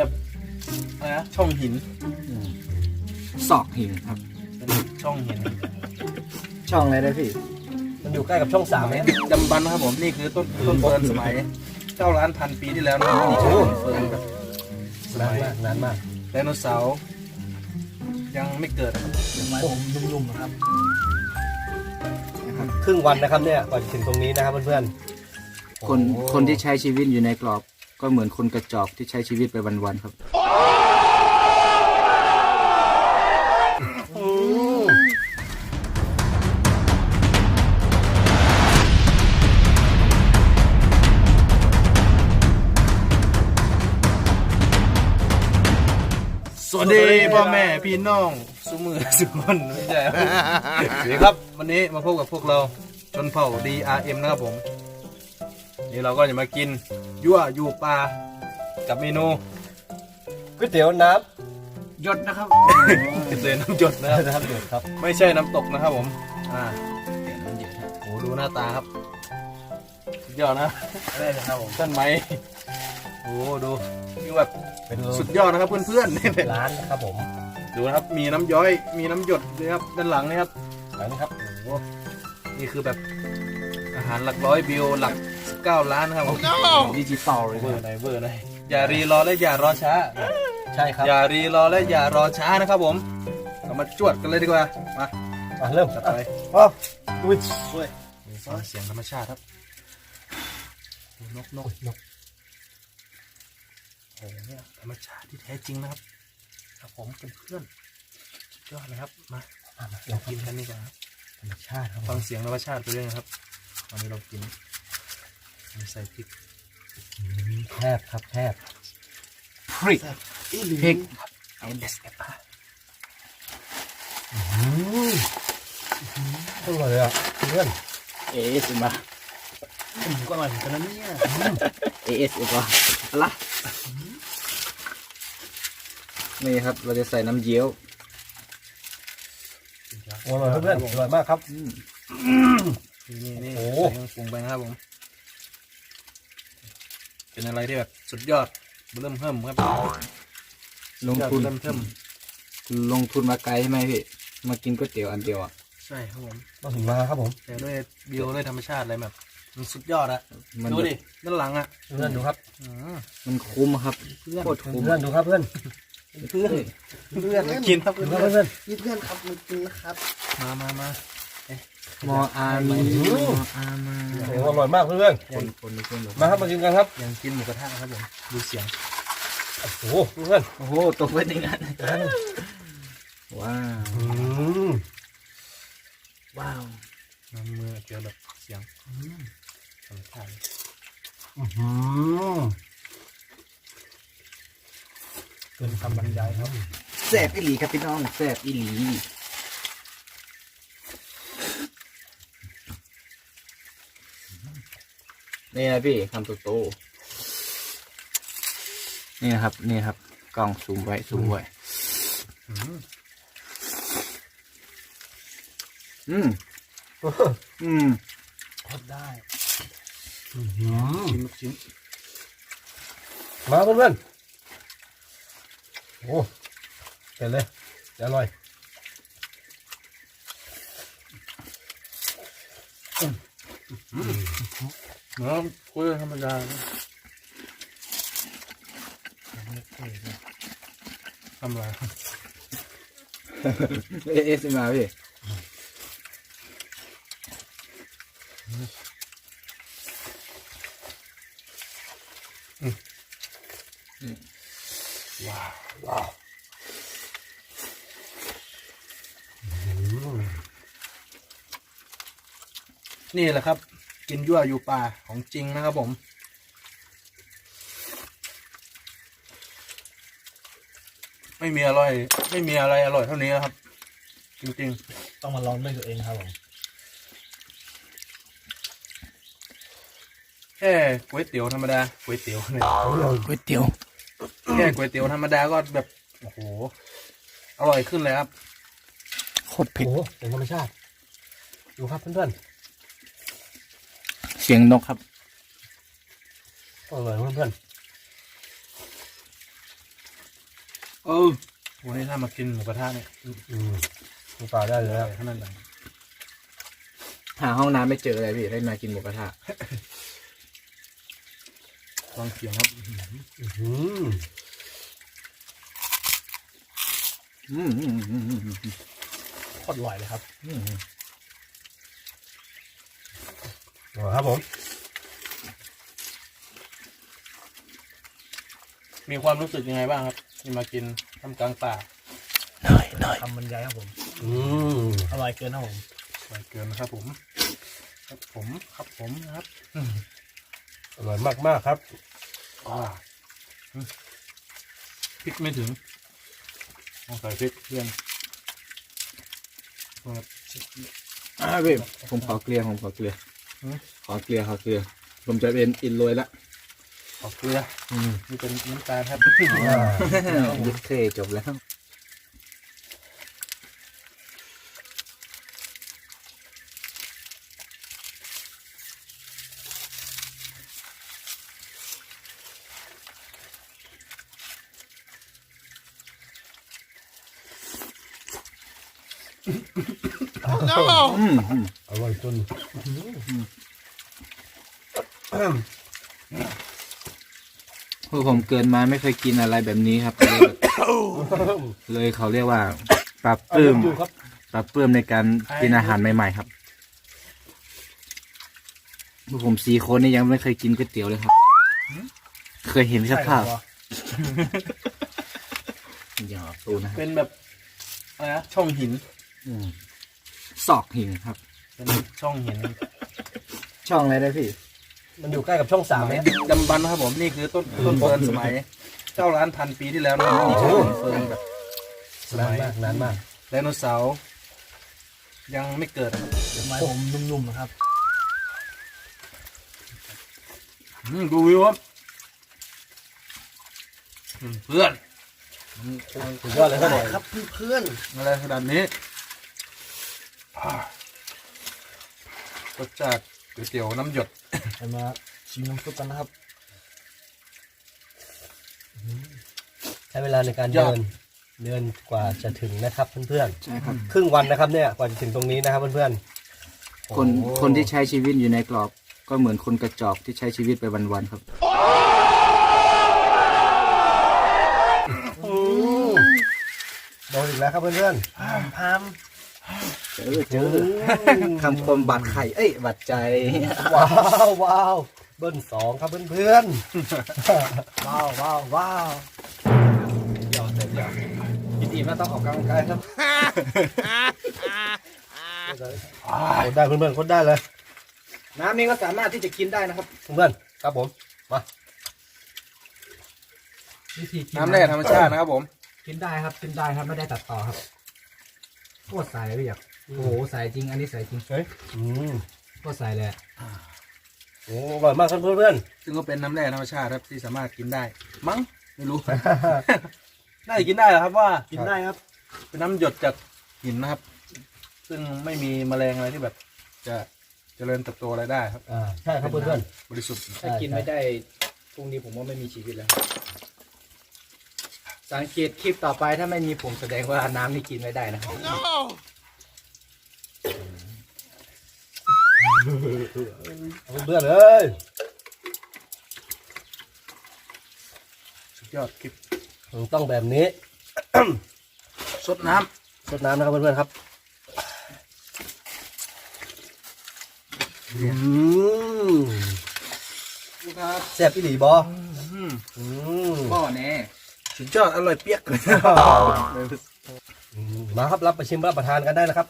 แบบอะไรนะช่องหินศอกหินครับ เป็นช่องหิน ช่องอะไรได้พี่ มันอยู่ใกล้กับช่องสามสมัไหมยดึกดำบรรพ์นะครับผมนี่คือต้นต้นเฟิร์นสมัยเจ้าล้านพันปีที่แล้วนะครับนี่คือต้นเฟิร์นแบบสนามันยมากนานมากไดโนเสาร์ยังไม่เกิดนะครับโอ้นุ่มๆนะครับ ครึ่งวันนะครับเนี่ยกว่าจะถึงตรงนี้นะครับเพื่อนๆ คนโอ้ คนที่ใช้ชีวิตอยู่ในกรอบ ก็เหมือนคนกระจอกที่ใช้ชีวิตไปวันๆครับ สวัสดีพ่อแม่พี่น้องสุมือสุกคนไม่ใช่ครับสวัสดีครับ วันนี้มาพบกับพวกเราชนเผ่า DRM นะครับผม นี่เราก็จะมากินยั่วยูปลากับเมนูก๋วยเตี๋ยวน้หยดนะครับเตือนน้ำหยดนะครับำนะครับเดือดครับ ไม่ใช่น้ำตกนะครับผมอ่าโอ้ดูหน้าตาครับสุดยอดนะได้เลยครับผมต้นไม้โอ้ดูคือแบบเป็นสุดยอดนะครับเพื่อนๆร้านนะครับผม ดูนะครับมีน้ำย้อยมีน้ำหยดเลยครับด้านหลังนี่ครับร้านนี้ครับโอ้โหนี่คือแบบอาหารหลักร้อยวิวหลัก 19 ล้านนะครับผมดิจิตอลเลยเวอร์ไหนเวอร์ไหนอย่ารีรอและอย่ารอช้า ใช่ครับ อย่ารีรอและอย่ารอช้านะครับผม เรามาจวดกันเลยดีกว่า มาอะเริ่มจัดอะไปอ๋ออุ้ยมีฟังเสียงธรรมชาติครับ นกนกนกโอ้โหเนี่ยธรรมชาติที่แท้จริงนะครับ ครับผมเป็นเพื่อนสุดยอดเลยครับมาอะมาเรากินกันดีกว่าครับธรรมชาติครับผฟัมงเสียงธรรมชาติไปเรื่อยนะครับ วันนี้เรากินมี ใส่พริกแคบครับแคบพริกพริก ASMR อร่อยเลยอะเพื่อนเอสมาผมก็อร่อยเหมือนกันนะเนี่ยเอสมาละนี่ครับเราจะใส่น้ำเยี้ยวโอ้อร่อยเพื่อนๆอร่อยมากครับนี่นี่โอ้ใส่เครื่องปรุงไปนะครับผม เป็นอะไรที่แบบสุดยอดเริ่มเพิ่มครับลงยอดทุนเริ่มเพิ่มลงทุนมาไกลใช่ไหมพี่มากินก๋วยเตี๋ยวอันเดียวอะใช่ครับผมต้องถึงมาครับผมแต่ด้วยวิวด้วยธรรมชาติอะไรแบบมันสุดยอดอะมันดูดิด้านหลังอะเพื่อนดูครับอืมมันคุ้มครับเพื่อนโคตรคุ้มเพื่อนดูครับเพื่อนเพื่อนเพื่อนมากินครับดูเพื่ครับอนเพื่อนนี่เพื่อนครับมากินนะครับ มามามา มออามีมออามาโอ้อร่อยมากเพื่อนคนคนนี้เพื่อนๆมาครับมากินกันครับยังกินหมูกระทะนะครับผมดูเสียงโอ้โหเพื่อนโอ้โหตกไปในนั้นว้าวอืมว้าวน้ำมือเกี่ยวแบบเสียงอืมธรรมชาติอื้อหือเป็นคำบรรยายครับแซ่บอีหลีครับพี่น้องแซ่บอีหลี นี่นะพี่คำโตๆนี่นะครับ นี่ครับ กล้องซูมไว้ซูมไว้อืมอืมอืมทอดได้อื้อหือชิ้นลูกชิ้นมาเพื่อนๆโอ้เป็นเลยจะอร่อย เนาะคุยธรรมดาทำอะไรเอเอสมาพี่ว้าวว้าวนี่แหละครับ กินยั่วอยู่ป่าของจริงนะครับผม ไม่มีอร่อย ไม่มีอะไรอร่อยเท่านี้นะครับ จริงต้องมาลองด้วยตัวเองครับผมๆแค่ก๋วยเตี๋ยวธรรมดาก๋วยเตี๋ยวเนี่ยก๋วยเตี๋ยวแค่ก๋วยเตี๋ยวธรรมดาก็แบบโอ้โหอร่อยขึ้นเลยครับโคตรเผ็ดโอ้โหเป็นธรรมชาติดูครับเพื่อนเสียงนกครับๆอร่อยเพื่อนโอ้วันนี้ถ้ามากินหมูกระทะเนี่ยอืมมีเปล่าได้เลยนะขนาดไหนหาห้องน้ำไม่เจอเลยพี่ได้มากินหมูกระทะฟังเสียงครับอืมอืมอืมอืมอืมอืมโคตรอร่อยเลยครับ อืม อร่อย ครับผม มีความรู้สึกยังไงบ้างครับ ที่มากินทำกลางป่าทำบรรยายครับผม อืมอร่อยเกินครับผมสวยเกินนะครับผม ครับผมครับผมนะครับอร่อยมากมากๆครับอ่าอืมพริกไม่ถึงต้องใส่พริกเพื่อนครับอ่าพี่ผมขอเกลียผมขอเกลียหืม ขอเกลียขอเกลียผมจะเป็นอินโรยละขอเกลือ อืมนี่เป็นน้ำตาลครับยึดเคจบแล้ว อืมอืมอร่อยจนคือผมเกินมาไม่เคยกินอะไรแบบนี้ครับ เลยเลยเขาเรียกว่าปรับปลื้มอยู่ครับปรับปลื้มในการกินอาหารใหม่ ๆ ครับพวกผมสี่คนนี่ยังไม่เคยกินก๋วยเตี๋ยวเลยครับ เคยเห็นแค่ภาพอย่าตูนะเป็นแบบอะไรนะช่องหิน อืมซอกหินครับ เป็นช่องหิน ช่องอะไรได้พี่ มันอยู่ใกล้กับช่องสาสามมไหมดึกดำบรรพ์นะครับผมนี่คือต้นต้นเฟิร์นสมัย เจ้าร้านพันปีที่แล้วนะครับนี่คือต้นเฟิร์นแบบสนามันยมากนานมากไดโนเสาร์ยังไม่เกิดนะครับสมัยผมนุ่มๆนะครับ อืมดูวิวครับอืมเพื่อนสุดยอดเลยครับผมครับเพื่อนอะไรขนาดนี้อ่า รสชาติก๋วยเตี๋ยวน้ำหยดๆจะมาชิมน้ำซุปกันนะครับ ใช้เวลาในการยเดิอดนเดินกว่าจะถึงนะครับเพื่อนใช่ครับ ๆครึ่งวันนะครับเนี่ยกว่าจะถึงตรงนี้นะครับเพื่อนๆคนโอ้คนที่ใช้ชีวิตอยู่ในกรอบ ก็เหมือนคนกระจอกที่ใช้ชีวิตไปวันๆครับอืมโดนอีกแล้วครับเพื่อนพาม เจอเจอๆคำคมบาดไข่เอ้ยบาดใจ ว้าวว้าวเบิ้ลสองครับเพื่อนว้าวว้าวว้าวหยอดเลยหยอดกินอิ่มแล้วต้องออกกำลังกายครับๆกดได้เพื่อนๆกดได้เลย น้ำนี้ก็สามารถที่จะกินได้นะครับ เพื่อนๆครับผมมาวิธีกินน้ำแร่ธรรมชาตินะครับผม กินได้ครับกินได้ครับไม่ได้ตัดต่อครับ โคตรใสเลยพี่อยากโอ้โหใสจริง อันนี้ใสจริงเฮ้ยอืมโคตรใสเลยอะโอ้อร่อยมากครับเพื่อนซึ่งก็เป็นน้ำแร่ธรรมชาติครับที่สามารถกินได้ มั้งไม่รู้ น่าจะกินได้เหรอครับว่ากินได้ครับ เป็นน้ำหยดจากหินนะครับ ซึ่งไม่มีแมลงอะไรที่แบบ จะเจริญเติบโตอะไรได้ครับๆอ่าใช่ครับเพื่อนบริสุทธิ์ ถ้ากินไม่ได้พรุ่งนี้ผมว่าไม่มีชีวิตแล้ว สังเกตคลิปต่อไปถ้าไม่มีผมแสดงว่าน้ำนี่กินไม่ได้นะครับๆเพื่อนๆเลยสุดยอดคลิปต้องแบบนี้ สดน้รดน้ำนะครับเพื่อนๆครับอืมำครับแซ่บอีหลีบออืม อืมพ่อแน่ สุดยอดอร่อยเปียกเลยอืมมาครับรับไปชิมรับประทานกันได้นะครับ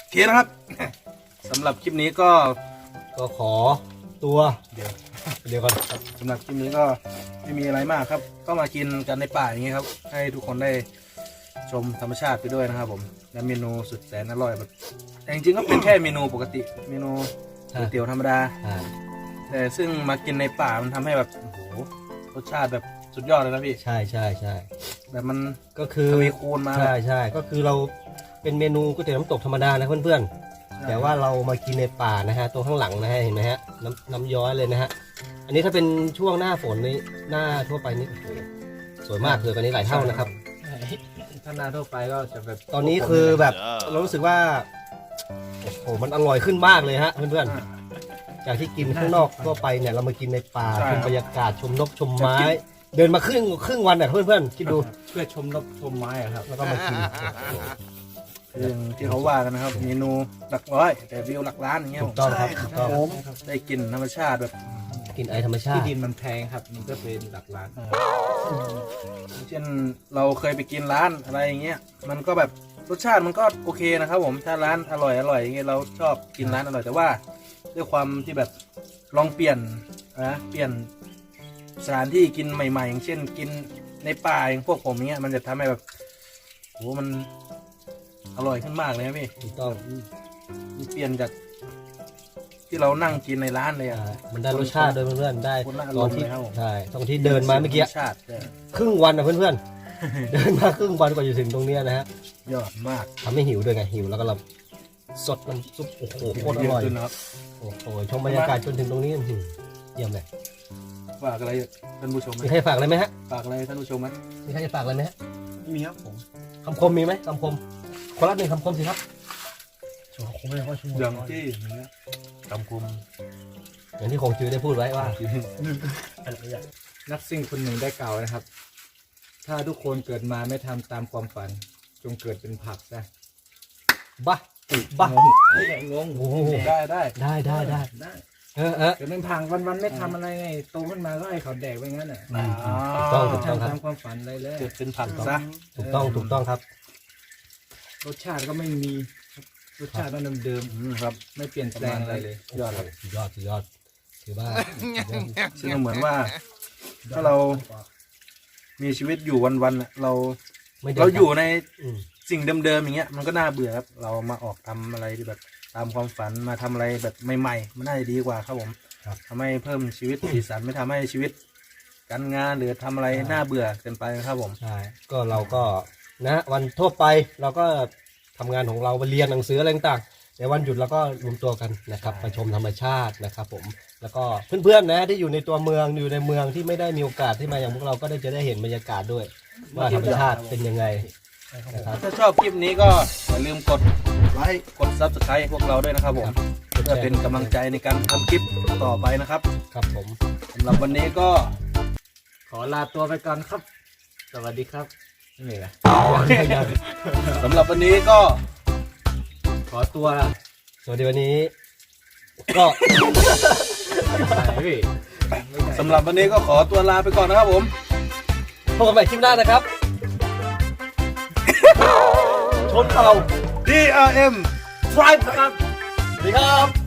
โอเคนะครับสำหรับคลิปนี้ก็ก็ขอตัวเดี๋ยวเดี๋ยวก่อนครับสำหรับคลิปนี้ก็ไม่มีอะไรมากครับ ก็มากินกันในป่าอย่างนี้ครับ ให้ทุกคนได้ชมธรรมชาติไปด้วยนะครับ ผมและเมนูสุดแสนอร่อยแบบแต่จริงๆก็เป็นแค่เมนูปกติ เมนูก๋วยเตี๋ยวธรรมดาอ่าแต่ซึ่งมากินในป่ามันทำให้แบบโอ้โหรสชาติแบบ สุดยอดเลยนะพี่ ใช่ใช่ใช่แบบมันก็คือทวีคูณมาใช่ใช่ก็คือเราเป็นเมนูก๋วยเตี๋ยวน้ำตกธรรมดานะเพื่อนๆ แต่ว่าเรามากินในป่านะฮะตรงข้างหลังนะฮะเห็นไหมฮะน้ำน้ำย้อยเลยนะฮะอันนี้ถ้าเป็นช่วงหน้าฝนนี่หน้าทั่วไปนี่โอ้โหสวยมากเลยกว่านี้หลายเท่านะครับ ถ้านาทั่วไปก็จะแบบตอนนี้คือแบบเรารู้สึกว่าโอ้โหมันอร่อยขึ้นมากเลยฮะเพื่อนๆจากที่กินข้างนอกทั่วไปเนี่ยเรามากินในป่าชมบรรยากาศชมนกชมไม้ เดินมาครึ่งครึ่งวันเนี่ยเพื่อนๆคิดดูเพื่อชมนกชมไม้อะครับ แล้วก็มากินคืออย่างที่เขาว่ากันนะครับ เมนูหลักร้อย แต่วิวหลักล้านอย่างเงี้ยถูกต้องครับถูกต้องผมได้กินธรรมชาติแบบกินไอธรรมชาที่ติดินมันแพงครับมันก็เป็นหลักล้านเช่นเราเคยไปกินร้านอะไรอย่างเงี้ยมันก็แบบรสชาติมันก็โอเคนะครับ ผมถ้าร้านอร่อยอร่อยอย่างเงี้ยเราชอบกินร้านอร่อยแต่ว่า ด้วยความที่แบบลองเปลี่ยนนะเปลี่ยน สถานที่กินใหม่ ๆ อย่างเช่น กินในป่าอย่างพวกผมเงี้ยมันจะทำให้แบบโหมันอร่อยขึ้นมากเลยนะพี่ถูกต้องมันเปลี่ยนจากที่เรานั่งกินในร้านเลยอะอ่ามันได้รสชาติด้วยเพื่อนๆได้คนละอารตอมนณ์ที่เลยครับผมใช่ตอนที่เดินมาเมื่อกี้รสชาติเนี่ยครึ่งวันนะเพื่อนๆเดินมาครึ่งวันกว่าจะถึงตรงเนี้ยนะฮะยอดมากทำให้หิวด้วยไงหิวแล้วก็เราสดมันซุปโอ้โหโคตรอร่อยขึ้นนะครับโอ้โหชมบรรยากาศจนถึงตรงนี้อื้อหือเยี่ยมเลย ฝากอะไรท่านผู้ชมไหมมีใครฝากอะไรไหมฮะฝากอะไรท่านผู้ชมไหมมีใครจะฝากอะไรไหมฮะไม่มีครับผมคำคมมีไหมคำคมคนละหนึ่งคำคมสิครับชมคงไม่ได้ว่าชั่วโมงอย่างที่นะคำคมอย่างที่คงจือได้พูดไว้ว่าอะไรอย่างนักซิ่งคนหนึ่งได้กล่าวนะครับ ถ้าทุกคนเกิดมาไม่ทำตามความฝัน จงเกิดเป็นผักซะบ้าบ้างงโอ้โหได้ได้ได้ได้ได้ ได้ เออเออเกิดเป็นผักวันๆไม่ทำอะไรไงโตขึ้นมาก็ให้เขาแดกไปงั้นอะถูกต้องถูกต้องทำตามความฝันอะไรเลย เกิดเป็นผักซะ ถูกต้องถูกต้องครับ รสชาติก็ไม่มีรสชาติมันเดิมอืมครับ ๆไม่เปลี่ยนแปลงอะไรเลย ยอดครับสุดยอดสุดยอดถือว่าซึ่งก็เหมือนว่า ถ้าเรา มีชีวิตอยู่วันๆน่ะเรา ไม่ดินเราอยู่ในอืมสิ่งเดิมๆอย่างเงี้ย มันก็น่าเบื่อครับ เรามาออกทำอะไรที่แบบ ตามความฝันมาทำอะไรแบบใหม่ๆมันน่าจะดีกว่าครับผมครับ ทำให้เพิ่มชีวิตสีสันไม่ทำให้ชีวิต การงานหรือทำอะไรน่าเบื่อเกินไปนะครับผม ใช่ ก็เราก็นะวันทั่วไปเราก็ทำงานของเราไปเรียนหนังสืออะไรต่างๆในวันหยุดเราก็รวมตัวกันนะครับไปชมธรรมชาตินะครับผมแล้วก็เพื่อนๆนะที่อยู่ในตัวเมืองอยู่ในเมืองที่ไม่ได้มีโอกาสที่มาอย่างพวกเราก็ได้จะได้เห็นบรรยากาศด้วย ว่าธรรมชาติเป็นยังไง นะครับ ถ้าชอบคลิปนี้ก็อย่าลืมกด ไลค์ กด subscribe ให้พวกเราด้วยนะครับผมเพื่อเป็นกำลังใจในการทำคลิปต่อไปนะครับครับผมสำหรับวันนี้ก็ ขอลาตัวไปก่อนครับ สวัสดีครับนี่แหละสำหรับวันนี้ก็ ขอตัว สวัสดีวันนี้ ก็ไปพี่สำหรับวันนี้ก็ขอตัวลาไปก่อนนะครับผมพบกันใหม่คลิปหน้านะครับ ชนเผ่า DRM ไพรครับสวัสดีครับ